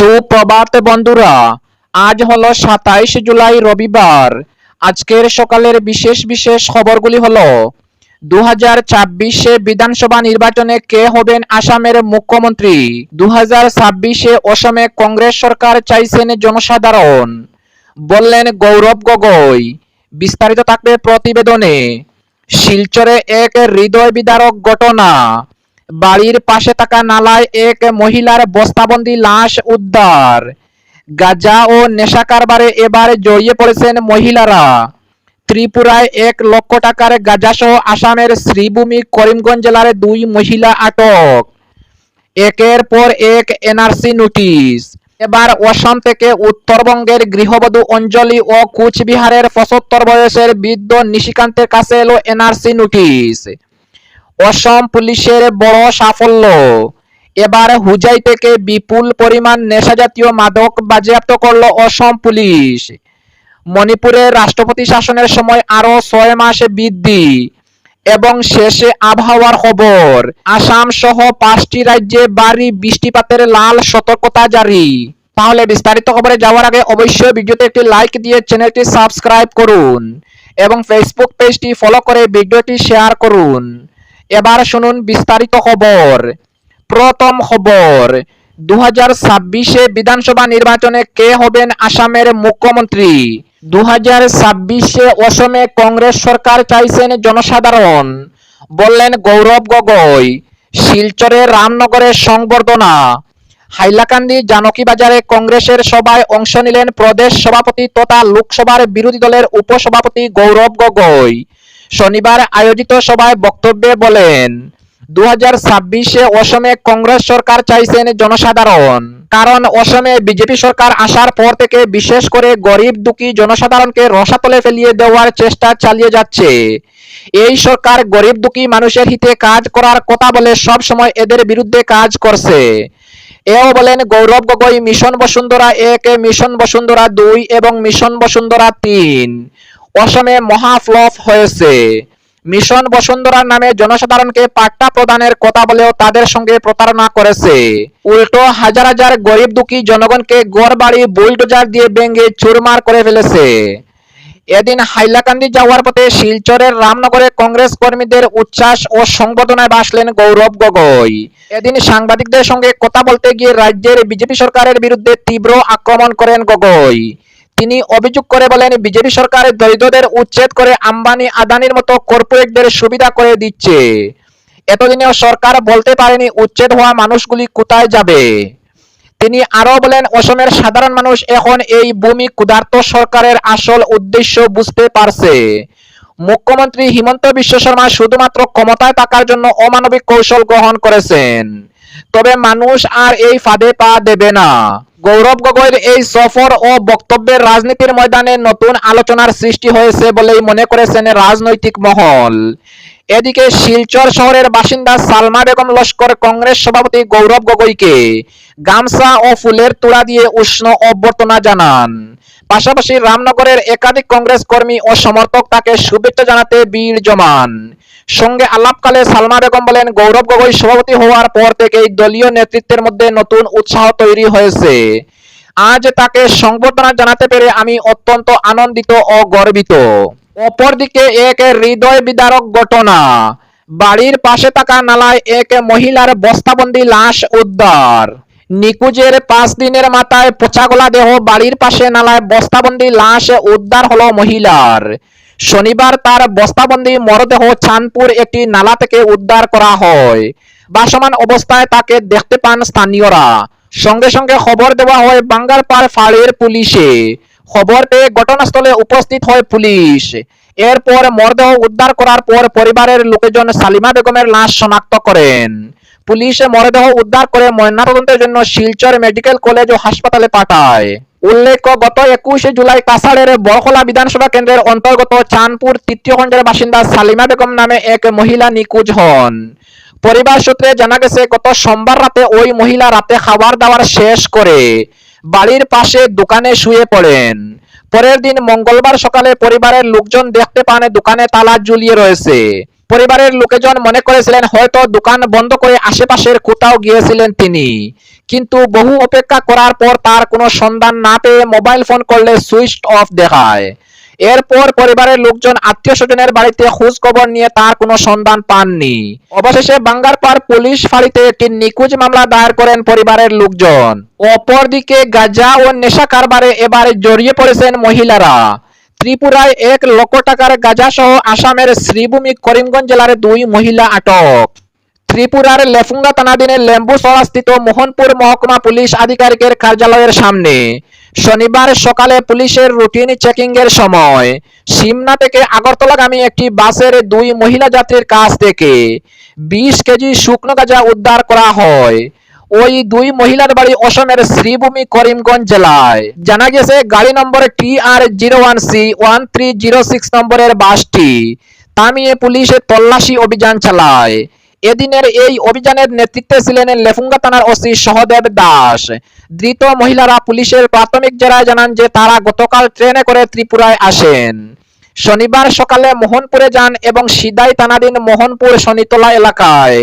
সুপ্রভাত বন্ধুরা, আজ হলো সাতাইশ জুলাই রবিবার। আজকের সকালের বিশেষ বিশেষ খবরগুলি হলো দু হাজার ছাব্বিশে বিধানসভা নির্বাচনে কে হবেন আসামের মুখ্যমন্ত্রী? দু হাজার ছাব্বিশে অসমে কংগ্রেস সরকার চাইছেন জনসাধারণ। বললেন গৌরব গগৈ, বিস্তারিত থাকবে প্রতিবেদনে। শিলচরে এক হৃদয় বিদারক ঘটনা। বাড়ির পাশে থাকা নালায় এক মহিলার বস্তাবন্দি লাশ উদ্ধার। গাজা ও নেশা কারবারে এবার জড়িয়ে পড়েছেন মহিলারা। ত্রিপুরায় এক লক্ষ টাকার গাঁজাসহ আসামের শ্রীভূমি করিমগঞ্জ জেলার দুই মহিলা আটক। একের পর এক এনআরসি নোটিশ। এবার অসম থেকে উত্তরবঙ্গের গৃহবধূ অঞ্জলি ও কুচবিহারের পঁচাত্তর বয়সের বৃদ্ধ নিশিকান্তের কাছে এলো এনআরসি নোটিশ। অসম পুলিশের বড় সাফল্য। এবার হুজাই থেকে বিপুল পরিমাণ নেশাজাতীয় মাদক বাজেয়াপ্ত করল অসম পুলিশ। মণিপুরে রাষ্ট্রপতি শাসনের সময় আরও ছয় মাসে বৃদ্ধি এবং শেষে আবহাওয়ার খবর। আসাম সহ পাঁচটি রাজ্যে বাড়ি বৃষ্টিপাতের লাল সতর্কতা জারি। তাহলে বিস্তারিত খবরে যাওয়ার আগে অবশ্যই ভিডিওতে একটি লাইক দিয়ে চ্যানেলটি সাবস্ক্রাইব করুন এবং ফেসবুক পেজটি ফলো করে ভিডিওটি শেয়ার করুন। এবার শুনুন বিস্তারিত খবর। প্রথম খবর দু হাজার ছাব্বিশে বিধানসভা নির্বাচনে কে হবেন আসামের মুখ্যমন্ত্রী? দু হাজার ছাব্বিশে অসমে কংগ্রেস সরকার চাইছেন জনসাধারণ। বললেন গৌরব গগৈ, শিলচরে রামনগরের সংবর্ধনা। হাইলাকান্দি জানকী বাজারে কংগ্রেসের সভায় অংশ নিলেন প্রদেশ সভাপতি তথা লোকসভার বিরোধী দলের উপসভাপতি গৌরব গগৈ। শনিবার আয়োজিত সভায় বক্তব্যে বলেন দু হাজার ছাব্বিশে অসমে কংগ্রেস সরকার চাইছেন জনসাধারণ। কারণ অসমে বিজেপি সরকার আসার পর থেকে বিশেষ করে গরিব দুঃখী জনসাধারণকে রসাতলে ফেলিয়ে দেওয়ার চেষ্টা চালিয়ে যাচ্ছে। এই সরকার গরিব দুঃখী মানুষের হিতে কাজ করার কথা বলে সব সময় এদের বিরুদ্ধে কাজ করছে। এও বলেন, গৌরব গগৈ, মিশন বসুন্ধরা এক, মিশন বসুন্ধরা দুই এবং মিশন বসুন্ধরা তিন। অসমে মহাফ্লপ হয়েছে। মিশন বসুন্ধরার নামে জনসাধারণকে পাট্টা প্রদানের কথা বলেও তাদের সঙ্গে প্রতারণা করেছে। উল্টো হাজার হাজার গরিব দুঃখী জনগণকে গড় বাড়ি বুলডোজার দিয়ে ভেঙে চুরমার করে ফেলেছে। এদিন হাইলাকান্দি যাওয়ার পথে শিলচরের রামনগরে কংগ্রেস কর্মীদের উচ্ছ্বাস ও সংবর্ধনায় বাসলেন গৌরব গগৈ। এদিন সাংবাদিকদের সঙ্গে কথা বলতে গিয়ে রাজ্যের বিজেপি সরকারের বিরুদ্ধে তীব্র আক্রমণ করেন গগৈ। তিনি অভিযোগ করে বলেন, বিজেপি সরকার দরিদ্রদের উচ্ছেদ করে আম্বানি আদানির মতো কর্পোরেটদের সুবিধা করে দিচ্ছে। এতদিনেও সরকার বলতে পারেনি উচ্ছেদ হওয়া মানুষগুলি কোথায় যাবে। তিনি আরও বলেন, অসমের সাধারণ মানুষ এখন এই ভূমি ক্ষুধার্ত সরকারের আসল উদ্দেশ্য বুঝতে পারছে। মুখ্যমন্ত্রী হিমন্ত বিশ্ব শর্মা শুধুমাত্র ক্ষমতায় থাকার জন্য অমানবিক কৌশল গ্রহণ করেছেন। তবে মানুষ আর এই ফাঁদে পা দেবে না। গৌরব গগৈর এই সফর ও বক্তব্যের রাজনীতির ময়দানে নতুন আলোচনার সৃষ্টি হয়েছে বলেই মনে করেছেন রাজনৈতিক মহল। এদিকে শিলচর শহরের বাসিন্দা সালমা বেগম লস্কর কংগ্রেস সভাপতি গৌরব গগৈকে গামছা ও ফুলের তোড়া দিয়ে উষ্ণ অভ্যর্থনা জানান। পাশাপাশি রামনগরের একাধিক কংগ্রেস কর্মী ও সমর্থক তাকে শুভেচ্ছা জানাতে বীর জমান সঙ্গে আলাপকালে সালমা বেগম বলেন, গৌরব গগৈ সভাপতি হওয়ার পর থেকেই দলীয় নেতৃত্বের মধ্যে নতুন উৎসাহ তৈরি হয়েছে। আজ তাকে সংবর্ধনা জানাতে পেরে আমি অত্যন্ত আনন্দিত ও গর্বিত। অপরদিকে এক হৃদয় বিদারক ঘটনা। বাড়ির পাশে থাকা নালায় এক মহিলার বস্তাবন্দি লাশ উদ্ধার। নিকুজের পাঁচ দিনের মাথায় পচাগলা দেহ বাড়ির পাশে নালায় বস্তাবন্দি লাশ উদ্ধার হলো মহিলার। শনিবার তার বস্তাবন্দি মরদেহ চাঁদপুর একটি নালা থেকে উদ্ধার করা হয়। বাসমান অবস্থায় তাকে দেখতে পান স্থানীয়রা। সঙ্গে সঙ্গে খবর দেওয়া হয় বাঙ্গারপাড় ফাঁড়ির পুলিশে। খবর পেয়ে ঘটনাস্থলে উপস্থিত হয় পুলিশ। এরপর মরদেহ উদ্ধার করার পর পরিবারের লোকজন সালিমা বেগমের লাশ শনাক্ত করেন। পুলিশ মরদেহ উদ্ধার করে ময়নাতদন্তের জন্য শিলচর মেডিকেল কলেজ ও হাসপাতালে পাঠায়। উল্লেখ্য, গত একুশে জুলাই কাছাড়ের বরখলা বিধানসভা কেন্দ্রের অন্তর্গত চাঁদপুর তৃতীয় খণ্ডের বাসিন্দা সালিমা বেগম নামে এক মহিলা নিখোঁজ হন। পরিবার সূত্রে জানা গেছে, গত সোমবার রাতে ওই মহিলা রাতে খাবার দাবার শেষ করে বাড়ির পাশে দোকানে শুয়ে পড়েন। পরের দিন মঙ্গলবার সকালে পরিবারের লোকজন দেখতে পান, দোকানে তালা ঝুলিয়ে রয়েছে। পরিবারের লোকজন মনে করেছিলেন, হয়তো দোকান বন্ধ করে আশেপাশের কোথাও গিয়েছিলেন তিনি। কিন্তু বহু অপেক্ষা করার পর তার কোনো সন্ধান না পেয়ে মোবাইল ফোন করলে সুইচ অফ দেখায়। এরপর পরিবারের লোকজন আত্মীয় স্বজনের বাড়িতে খোঁজ খবর নিয়ে তার কোনো সন্ধান পাননি। অবশেষে বাঙ্গারপার পুলিশ ফাঁড়িতে একটি নিখোঁজ মামলা দায়ের করেন পরিবারের লোকজন। অপরদিকে গাজা ও নেশা কারবারে এবারে জড়িয়ে পড়েছেন মহিলারা। ত্রিপুরায় এক লক্ষ টাকার গাঁজা সহ আসামের শ্রীভূমি করিমগঞ্জ জেলার দুই মহিলা আটক। ত্রিপুরার লেফুঙ্গা থানাধীনের লেম্বুসড়া স্থিত মোহনপুর মহকুমা পুলিশ আধিকারিকের কার্যালয়ের সামনে শনিবার সকালে পুলিশের রুটিন চেকিং এর সময় সিমনা থেকে আগরতলাগামী একটি বাসের দুই মহিলা যাত্রীর কাছ থেকে বিশ কেজি শুকনো গাঁজা উদ্ধার করা হয়। ওই দুই মহিলার বাড়ি অসমের শ্রীভূমি করিমগঞ্জ জেলায়। জানা গেছে, গাড়ি নম্বর টি R zero one C one three zero six নম্বরের বাসটি থামিয়ে পুলিশে তল্লাশি অভিযান চালায়। এদিনের এই অভিযানের নেতৃত্বে ছিলেন লেফুঙ্গা থানার ওসি সহদেব দাস। ধৃত মহিলারা পুলিশের প্রাথমিক জেরায় জানান যে তারা গতকাল ট্রেনে করে ত্রিপুরায় আসেন। শনিবার সকালে মোহনপুরে যান এবং সিদাই থানাধীন মোহনপুর শনিতলা এলাকায়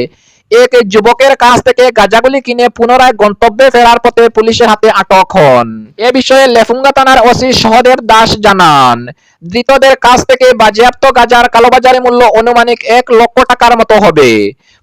এক যুবকের কাছ থেকে গাঁজাগুলি কিনে পুনরায় গন্তব্যে ফেরার পথে পুলিশের হাতে আটক হন। এ বিষয়ে লেফুঙ্গা থানার ওসি সহদেব দাস জানান, ধৃতদের কাছ থেকে বাজেয়াপ্ত গাজার কালোবাজারি মূল্য অনুমানিক এক লক্ষ টাকার মতো হবে।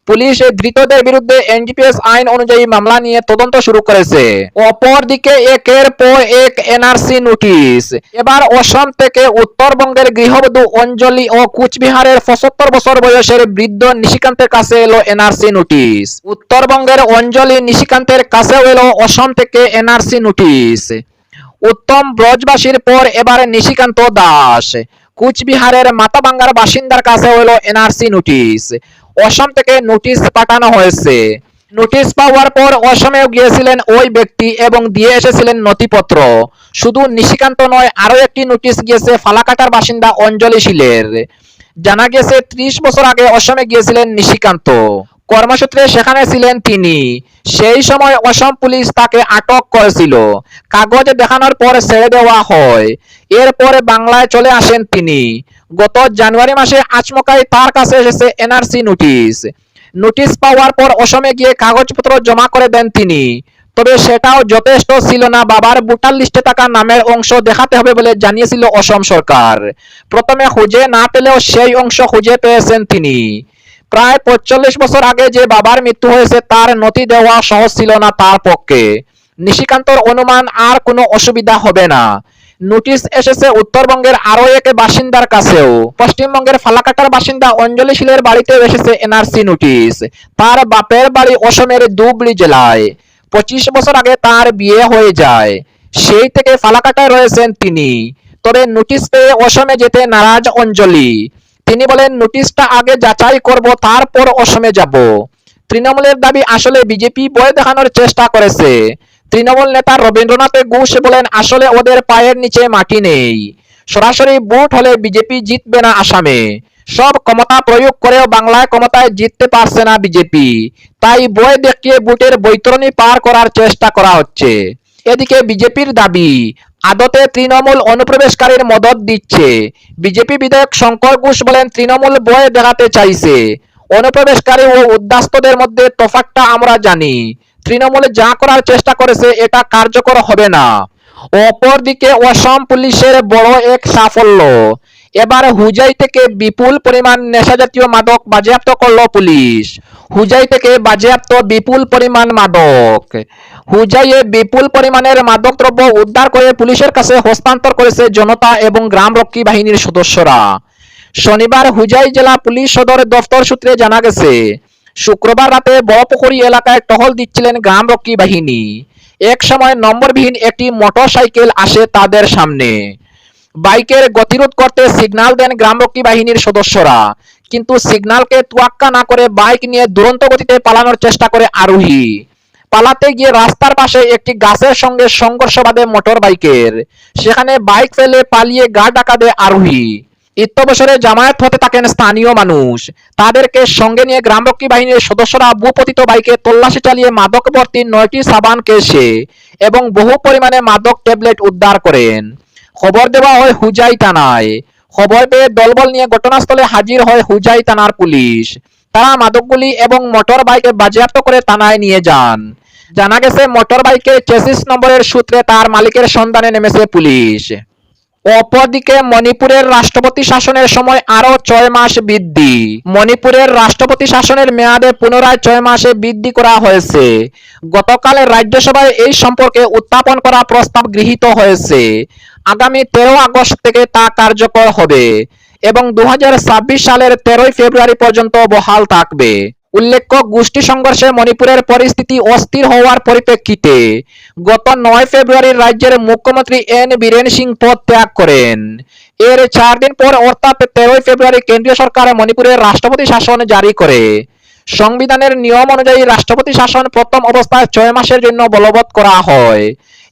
পুলিশ ধৃতদের বিরুদ্ধে এনডিপিএস আইন অনুযায়ী মামলা নিয়ে তদন্ত শুরু করেছে। অপরদিকে একের পর এক এনআরসি নোটিশ। এবার অসম থেকে উত্তরবঙ্গের গৃহবধূ অঞ্জলি ও কুচবিহারের পঁচাত্তর বছর বয়সের বৃদ্ধ নিশিকান্তের কাছে এলো এনআরসি নোটিশ। উত্তরবঙ্গের অঞ্জলি নিশিকান্তের কাছেও এলো অসম থেকে এনআরসি নোটিশ। উত্তম ব্রজবাসীর পর এবার নিশিকান্ত দাস। কুচবিহারের মাথাভাঙ্গার বাসিন্দার কাছে হলো এনআরসি নোটিশ। অসম থেকে নোটিশ পাঠানো হয়েছে। নোটিশ পাওয়ার পর অসমেও গিয়েছিলেন ওই ব্যক্তি এবং দিয়ে এসেছিলেন নথিপত্র। শুধু নিশিকান্ত নয়, আরও একটি নোটিশ গিয়েছে, ফালাকাটার বাসিন্দা অঞ্জলি শিলের। জানা গেছে, ত্রিশ বছর আগে অসমে গিয়েছিলেন নিশিকান্ত। কর্মসূত্রে সেখানে ছিলেন তিনি। সেই সময় অসম পুলিশ তাকে আটক করেছিল। কাগজ দেখানোর পর ছেড়ে দেওয়া হয়। এরপরে বাংলায় চলে আসেন তিনি। গত জানুয়ারি মাসে আচমকাই তার কাছে এসেছে এনআরসি নোটিশ। নোটিশ পাওয়ার পর অসমে গিয়ে কাগজপত্র জমা করে দেন তিনি। তবে সেটাও যথেষ্ট ছিল না, বাবার ভোটার লিস্টে থাকা নামের অংশ দেখাতে হবে বলে জানিয়েছিল অসম সরকার। প্রথমে খুঁজে না পেলেও সেই অংশ খুঁজে পেয়েছেন তিনি। প্রায় পঁয়তাল্লিশ বছর আগে যে বাবার মৃত্যু হয়েছে তার নথি দেওয়া সহজ ছিল না তার পক্ষে। নিশিকান্তর অনুমান আর কোনো অসুবিধা হবে না। নোটিশ এসেছে উত্তরবঙ্গের আরও এক বাসিন্দার কাছেও। পশ্চিমবঙ্গের ফালাকাটার বাসিন্দা অঞ্জলি শীলের বাড়িতেও এসেছে এনআরসি নোটিশ। তার বাপের বাড়ি অসমের ধুবড়ি জেলায়। পঁচিশ বছর আগে তার বিয়ে হয়ে যায়। সেই থেকে ফালাকাটায় রয়েছেন তিনি। তবে নোটিশ পেয়ে অসমে যেতে নারাজ অঞ্জলি। তিনি বলেন, নোটিশটা আগে যাচাই করব, তারপর অসমে যাব। তৃণমূলের দাবি আসলে বিজেপি বয় দেখানোর চেষ্টা করেছে। তৃণমূল নেতা রবীন্দ্রনাথ ঘোষ বলেন, আসলে ওদের পায়ের নিচে মাটি নেই। সরাসরি ভোট হলে বিজেপি জিতবে না আসামে। সব ক্ষমতা প্রয়োগ করেও বাংলায় ক্ষমতায় জিততে পারছে না বিজেপি। তাই বয় দেখিয়ে ভোটের বৈতরণী পার করার চেষ্টা করা হচ্ছে। এদিকে বিজেপির দাবি, আদতে তৃণমূল অনুপ্রবেশকারীর মদত দিচ্ছে। বিজেপি বিধায়ক শঙ্কর ঘোষ বলেন, তৃণমূল বয় দেখাতে চাইছে। অনুপ্রবেশকারী ও উদ্বাস্তুদের মধ্যে তফাৎটা আমরা জানি। তৃণমূল যা করার চেষ্টা করেছে, এটা কার্যকর হবে না। অপরদিকে অসম পুলিশের বড় এক সাফল্য। এবার হুজাই থেকে বিপুল পরিমাণ নেশাজাতীয় মাদক বাজেয়াপ্ত করল পুলিশ। হুজাই থেকে বাজেয়াপ্ত বিপুল পরিমাণ মাদক। হুজাইয়ে বিপুল পরিমাণের মাদক দ্রব্য উদ্ধার করে পুলিশের কাছে হস্তান্তর করেছে জনতা এবং গ্রামরক্ষী বাহিনীর সদস্যরা। শনিবার হুজাই জেলা পুলিশ সদর দফতর সূত্রে জানা গেছে শুক্রবার রাতে বড়পুকুরি এলাকায় টহল দিচ্ছিলেন গ্রামরক্ষী বাহিনী। এক সময় নম্বরবিহীন একটি মোটরসাইকেল আসে তাদের সামনে। বাইকের গতিরোধ করতে সিগন্যাল দেন গ্রামরক্ষী বাহিনীর সদস্যরা, কিন্তু সিগন্যালকে তোয়াক্কা না করে বাইক নিয়ে দুরন্ত গতিতে পালানোর চেষ্টা করে আরোহী। পালাতে গিয়ে রাস্তার পাশে একটি গাছের সঙ্গে সংঘর্ষ বাঁধে মোটর বাইকের সেখানে বাইক ফেলে পালিয়ে গা ডাকা দেয় আরোহী। ইত্যবসরে জামায়াত হতে থাকেন স্থানীয় মানুষ। তাদেরকে সঙ্গে নিয়ে গ্রামরক্ষী বাহিনীর সদস্যরা ভূপতিত বাইকে তল্লাশি চালিয়ে মাদক ভর্তি নয়টি সাবান কেসে এবং বহু পরিমাণে মাদক ট্যাবলেট উদ্ধার করেন। খবর দেওয়া হয় হুজাই থানায়। খবর পেয়ে দলবল নিয়ে ঘটনাস্থলে হাজির হয় হুজাই থানার পুলিশ। তারা মাদকগুলি এবং মোটর বাইকে বাজেয়াপ্ত করে থানায় নিয়ে যান। জানা গেছে মোটর বাইকের চেসিস নম্বরের সূত্রে তার মালিকের সন্ধানে নেমেছে পুলিশ। অপরদিকে মণিপুরের রাষ্ট্রপতি শাসনের সময় আরও ছয় মাস বৃদ্ধি। মণিপুরের রাষ্ট্রপতি শাসনের মেয়াদে পুনরায় ছয় মাসে বৃদ্ধি করা হয়েছে। গতকাল রাজ্যসভায় এই সম্পর্কে উত্থাপন করা প্রস্তাব গৃহীত হয়েছে। আগামী তেরো আগস্ট থেকে তা কার্যকর হবে এবং দু হাজার ছাব্বিশ সালের তেরোই ফেব্রুয়ারি পর্যন্ত বহাল থাকবে। উল্লেখ্য, গোষ্ঠী সংঘর্ষে মণিপুরের পরিস্থিতি অস্থির হওয়ার পরিপ্রেক্ষিতে গত নয় ফেব্রুয়ারি রাজ্যের মুখ্যমন্ত্রী এন বীরেন সিং পদ ত্যাগ করেন। এর চার দিন পর অর্থাৎ তেরোই ফেব্রুয়ারি কেন্দ্রীয় সরকার মণিপুরের রাষ্ট্রপতি শাসন জারি করে। সংবিধানের নিয়ম অনুযায়ী রাষ্ট্রপতি শাসন প্রথম অবস্থায় ছয় মাসের জন্য বলবৎ করা হয়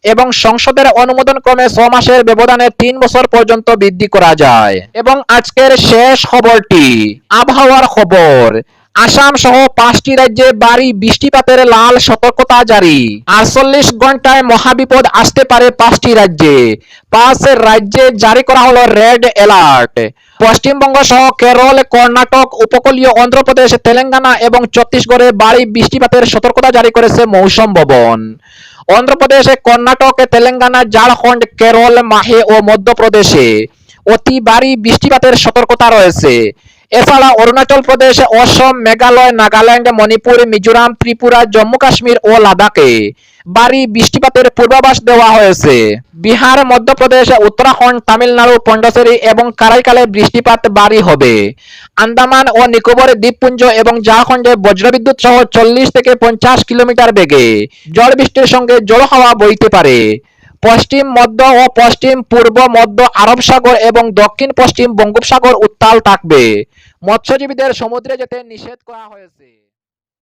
এবং সংসদের অনুমোদন ক্রমে ছ মাসের ব্যবধানে তিন বছর পর্যন্ত বৃদ্ধি করা যায়। এবং আজকের শেষ খবরটি আবহাওয়ার খবর। আসাম সহ পাঁচটি রাজ্যে বাড়ি বৃষ্টিপাতের লাল সতর্কতা জারি। আটচল্লিশ ঘন্টায় মহাবিপদ আসতে পারে পাঁচটি রাজ্যে। পাঁচ রাজ্যে জারি করা হলো রেড অ্যালার্ট। পশ্চিমবঙ্গ সহ কেরল, কর্ণাটক, উপকূলীয় অন্ধ্রপ্রদেশ, তেলেঙ্গানা এবং ছত্তিশগড়ে বাড়ি বৃষ্টিপাতের সতর্কতা জারি করেছে মৌসুম ভবন। অন্ধ্রপ্রদেশে, কর্ণাটক, তেলেঙ্গানা, ঝাড়খণ্ড, কেরল, মাহে ও মধ্যপ্রদেশে অতি ভারী বৃষ্টিপাতের সতর্কতা রয়েছে। এছাড়া অরুণাচল প্রদেশ অসম, মেঘালয়, নাগাল্যান্ড, মণিপুর, মিজোরাম, ত্রিপুরা, জম্মু কাশ্মীর ও লাদাখে ভারী বৃষ্টিপাতের পূর্বাভাস দেওয়া হয়েছে। বিহার, মধ্যপ্রদেশ, উত্তরাখণ্ড, তামিলনাড়ু পন্ডচেরি এবং কারাইকালে বৃষ্টিপাত ভারী হবে। আন্দামান ও নিকোবর দ্বীপপুঞ্জ এবং ঝাড়খণ্ডে বজ্রবিদ্যুৎ সহ চল্লিশ থেকে পঞ্চাশ কিলোমিটার বেগে ঝড় বৃষ্টির সঙ্গে জল হাওয়া বইতে পারে। পশ্চিম, মধ্য ও পশ্চিম, পূর্ব, মধ্য আরব সাগর এবং দক্ষিণ পশ্চিম বঙ্গোপসাগর উত্তাল থাকবে। মৎস্যজীবীদের সমুদ্রে যেতে নিষেধ করা হয়েছে।